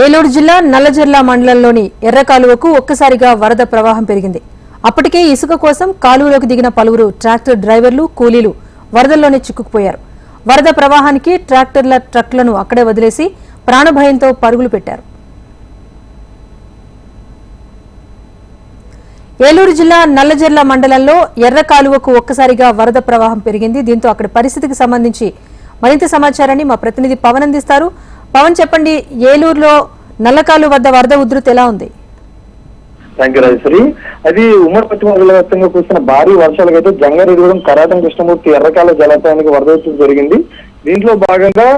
ఏలూరు జిల్లా నల్లజర్ల మండలంలోని ఎర్ర కాలువకు ఒక్కసారిగా వరద ప్రవాహం పెరిగింది. అప్పటికే ఇసుక కోసం కాలువలోకి దిగిన పలువురు ట్రాక్టర్ డ్రైవర్లు కూలీలు వరదల్లోనే చిక్కుకుపోయారు. వరద ప్రవాహానికి ట్రాక్టర్ల ట్రక్లను అక్కడే వదిలేసి ప్రాణభయంతో పరుగులు పెట్టారు. ఏలూరు జిల్లా నల్లజర్ల మండలంలో ఎర్ర కాలువకు ఒక్కసారిగా వరద ప్రవాహం పెరిగింది. దీంతో అక్కడి పరిస్థితికి సంబంధించి మరింత సమాచారాన్ని మా ప్రతినిధి పవన్ అందిస్తారు పవన్ చెప్పండి ఏలూరులో నల్లకాలు వద్ద వరద ఉధృతి ఎలా ఉంది? థ్యాంక్ యూ రాజేశ్వరి అది ఉమ్మడి పశ్చిమ జిల్లా వ్యాప్తంగా కురిసిన భారీ వర్షాలకైతే జంగారెడ్డిగూడెం కరాటం కృష్ణమూర్తి ఎర్రకాల జలాశయానికి వరద వచ్చి జరిగింది. దీంట్లో భాగంగా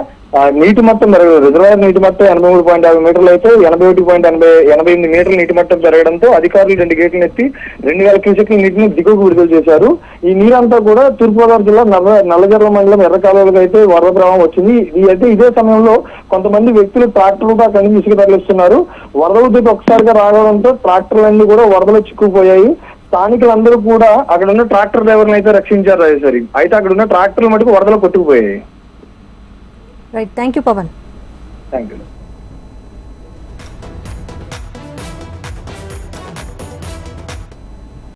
నీటి మట్టం పెరగదు రిజర్వాయర్ నీటి మట్టం ఎనభై మూడు పాయింట్ యాభై మీటర్లు అయితే ఎనభై ఒకటి పాయింట్ ఎనభై ఎనభై ఎనిమిది మీటర్ల నీటి మట్టం పెరగడంతో అధికారులు రెండు గేట్లు ఎత్తి రెండు వేల క్యూసెక్ల నీటిని దిగువకు విడుదల చేశారు. ఈ నీరంతా కూడా తూర్పుగోదావరి జిల్లా నల్ల నల్లజర్ల మండలం ఎర్రకాలువలకు అయితే వరద ప్రవాహం వచ్చింది. ఇది అయితే ఇదే సమయంలో కొంతమంది వ్యక్తులు ట్రాక్టర్లుగా కలిసి ఇసుక తరలిస్తున్నారు. వరద ఉద్ధృతి ఒకసారిగా రావడంతో ట్రాక్టర్లన్నీ కూడా వరదలో చిక్కుకుపోయాయి. స్థానికులందరూ కూడా అక్కడ ఉన్న ట్రాక్టర్ డ్రైవర్ని అయితే రక్షించారు రాజేశ్వరి. అయితే అక్కడ ఉన్న ట్రాక్టర్లు మటుకు వరదలో కొట్టుకుపోయాయి. Right thank you Pavan thank you